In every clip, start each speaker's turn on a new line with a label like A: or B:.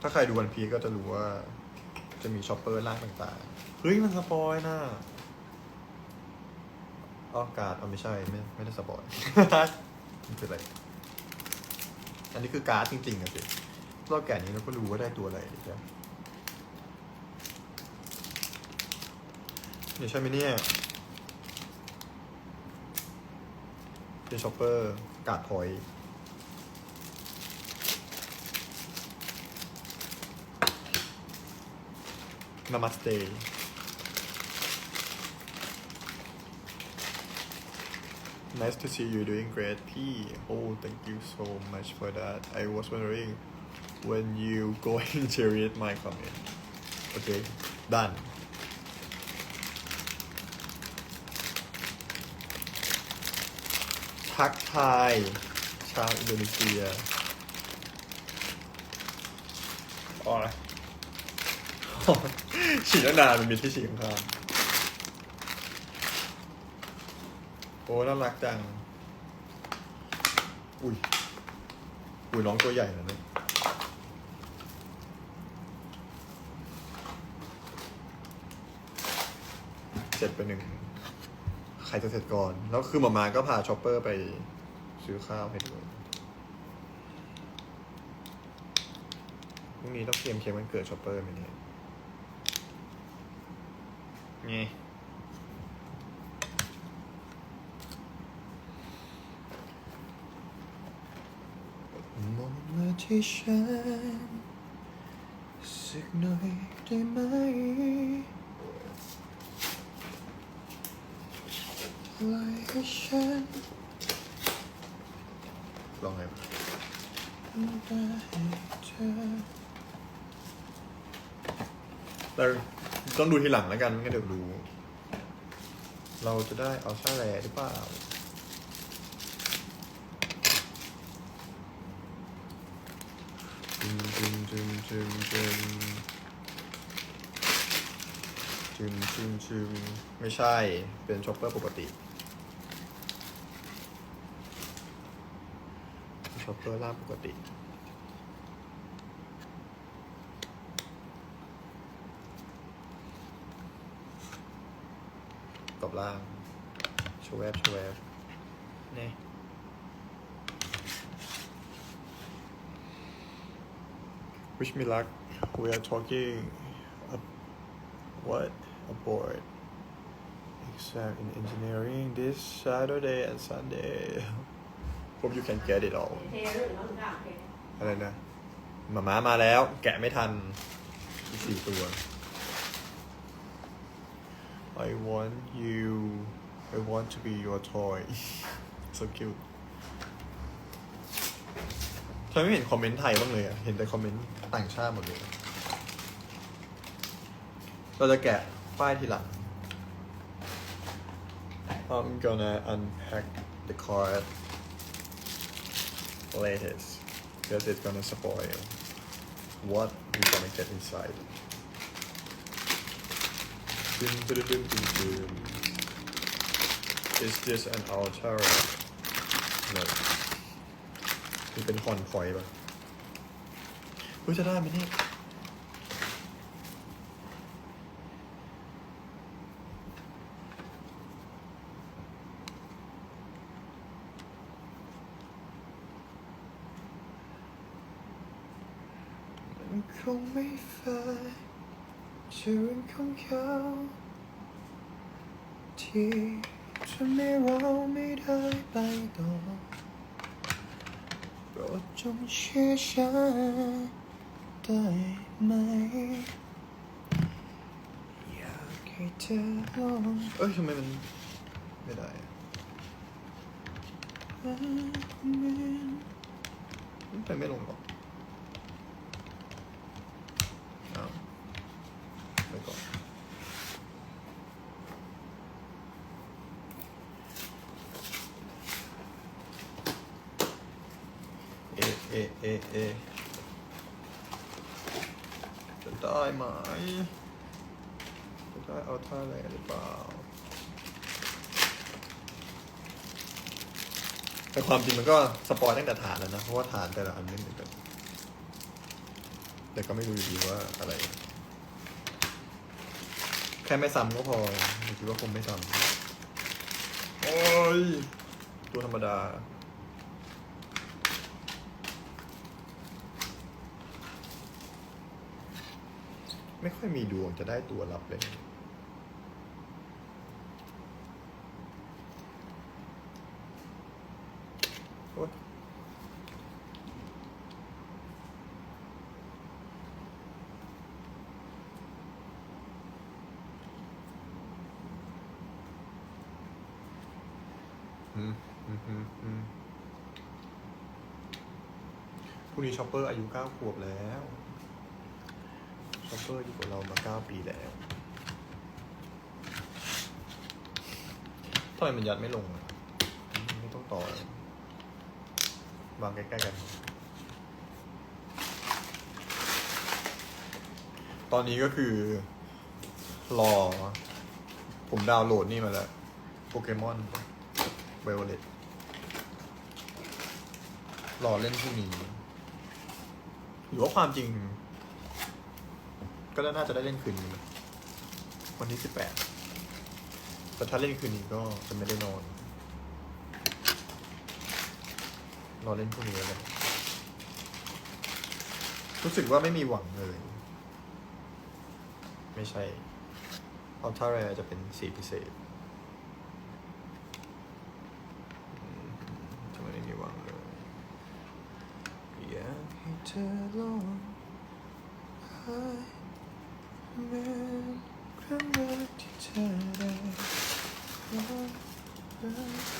A: ถ้าใครดูวันพีก็จะรู้ว่า จะมีช็อปเปอร์ร่างต่างๆ เฮ้ย มันสปอยน่ะออการ์ดเอาไม่ใช่ ไม่ไม่ได้สปอยมันคืออะไร อันนี้คือการ์ดจริงๆอะสิเราแกะนี้เราก็รู้ว่าได้ตัวอะไรใช่นี่ใช่ไหมเนี่ยเป็นช็อปเปอร์การ์ดพอยต์ Namaste. Nice to see you doing great, P. Oh, thank you so much for that. I was wondering when you going to read my comment. Okay, done. ทักทาย ชาวอินโดนีเซียอ๋อ ฉีดแล้วนานมันมีที่ฉีดข้างโอ้น่ารักจัง อุ้ย อุ้ยน้องตัวใหญ่นะเนี่ยเสร็จไปหนึ่ง ใครจะเสร็จก่อน แล้วคือหมามาก็พาช็อปเปอร์ไปซื้อข้าวให้ด้วยพรุ่งนี้ต้องเตรียมเค้กวันเกิดช็อปเปอร์ไหมเนี่ย ไงมองมาที่ฉันสักหน่อยได้ไหมปล่อยให้ฉันลองไงได้เธอเรา ต้องดูทีหลังแล้วกันไม่งั้นเดี๋ยวรู้เราจะได้เอาซาแรหรือเปล่าจึมจึมจึมจึมจึมจึมจึมจึมไม่ใช่เป็นช็อปเปอร์ปกติช็อปเปอร์ล่าปกติ ตบล่างชวแวบชวแวบนี่ Wish me luck we are talking a, what aboard exam in engineering this Saturday and Sunday hope you can get it all
B: อน้องกาเท
A: อะไรนะหมาม้ามาแล้ว แกะไม่ทันอีกสี่ตัว I want you I want to be your toy so cute ทำไมไม่เห็นคอมเมนต์ไทยบ้างเลยอะเห็นแต่คอมเมนต์ต่างชาติหมดเลย เราจะแกะป้ายทีหลัง I'm gonna unpack the card latest because it's gonna spoil what we gonna get inside. Is this an Altara? No. นี่เป็นคอนพอยต์ป่ะเฮ้ยจะได้ไหมเนี่ยมันคงไม่ฟาย ชีวิตของเขาที่ทำให้เราไม่ได้ไปต่อโปรดจงเชื่อฉันได้ไหม อยากให้เธอลองเอ้ยทำไมมันไม่ได้อะมันไปไม่ลงหรอก อ้าวไปก่อน เอเอเอจะได้ไหมจะได้เอาท่าอะไรหรือเปล่า แต่ความจริงมันก็สปอยตั้งแต่ฐานแล้วนะ เพราะว่าฐานแต่ละอันไม่เหมือนกันแต่ก็ไม่รู้อยู่ดีว่าอะไร แค่ไม่ซ้ำก็พอคิดว่าคงไม่ซ้ำโอ้ย ตัวธรรมดา ไม่ค่อยมีดวงจะได้ตัวรับเลย โอ๊ยอืมอืมอืมอืมพรุ่งนี้ชอปเปอร์อายุเก้าขวบแล้ว ช็อปเปอร์อยู่กับเรามาเก้าปีแล้วทำไมมันยัดไม่ลงอะไม่ต้องต่อเลยวางใกล้ๆกัน ตอนนี้ก็คือ รอ ผมดาวน์โหลดนี่มาแล้วโปเกมอนไวโอเลตรอเล่นพรุ่งนี้หรือว่าความจริง ก็น่าจะได้เล่นคืนนี้ วันที่สิบแปดแต่ถ้าเล่นคืนนี้ก็จะไม่ได้นอนรอเล่นพรุ่งนี้แล้วกันรู้สึกว่าไม่มีหวังเลย ไม่ใช่อัลทราแรจะเป็นสีพิเศษทำไมไม่มีหวังเลยอยากให้เธอลอง เหมือนครั้งแรกที่เธอได้ลองรัก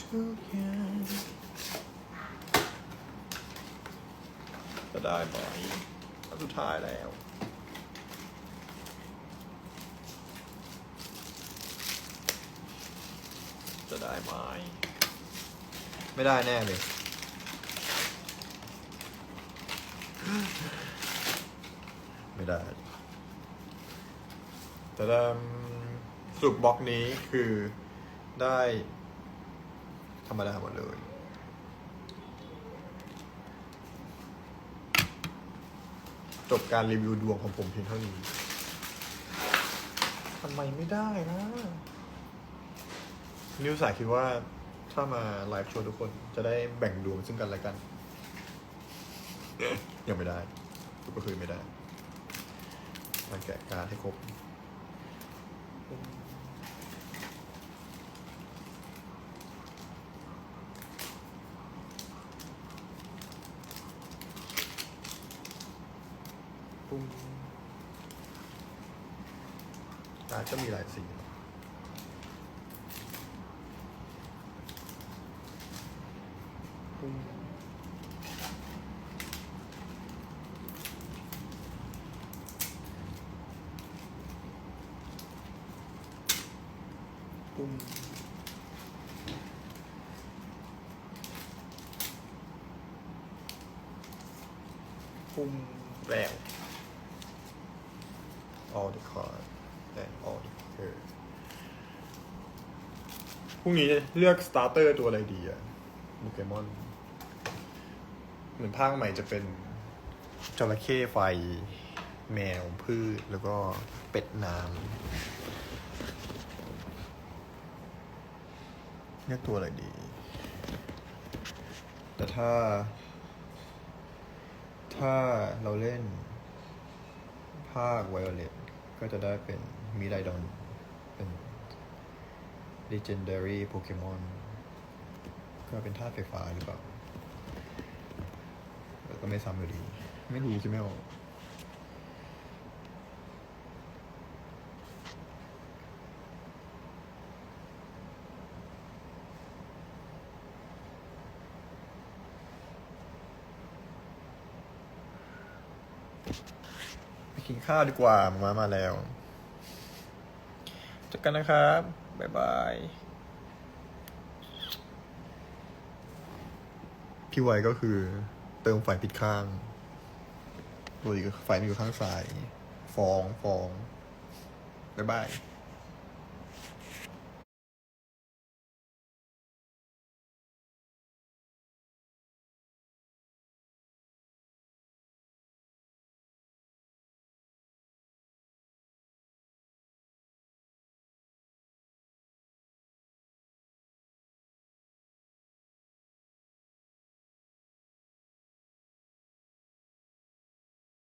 A: ทุกๆอย่างจะได้ไหมอันสุดท้ายแล้วจะได้ไหมไม่ได้แน่เลย ได้แต่ดำสรุปบล็อกนี้คือได้ธรรมดาหมดเลย จบการรีวิวดวงของผมเพียงเท่านี้ทำไมไม่ได้นะนิวสายคิดว่าถ้ามาไลฟ์ชวนทุกคนจะได้แบ่งดวงซึ่งกันและกัน ยังไม่ได้ทุกก็คือไม่ได้ มาแกะการดให้ครบปุ้งการดก็มีหลายสีปุ้ง ปุ้งปุ้งแล้ว all the card and all the card พรุ่งนี้เลือกสตาร์เตอร์ตัวอะไรดีอะโปเกมอน เหมือนภาคใหม่จะเป็นจระเข้ไฟ แมวพืช แล้วก็เป็ดน้ำ เลือกตัวอะไรดี แต่ถ้า ถ้าเราเล่น ภาคไวโอเลตก็จะได้เป็นมิไดดอน เป็น Legendary Pokemon ก็เป็นธาตุไฟฟ้าหรือเปล่า ก็ไม่ซ้ำอยู่ดี ไม่รู้คิดไม่ออก ไปกินข้าวดีกว่ามามาแล้วเจอกันนะครับ บ๊ายบาย พี่ไวก็คือ เติมไฟผิดข้างปกติไฟมันอยู่ข้างซ้าย ฟองฟองบ๊ายบาย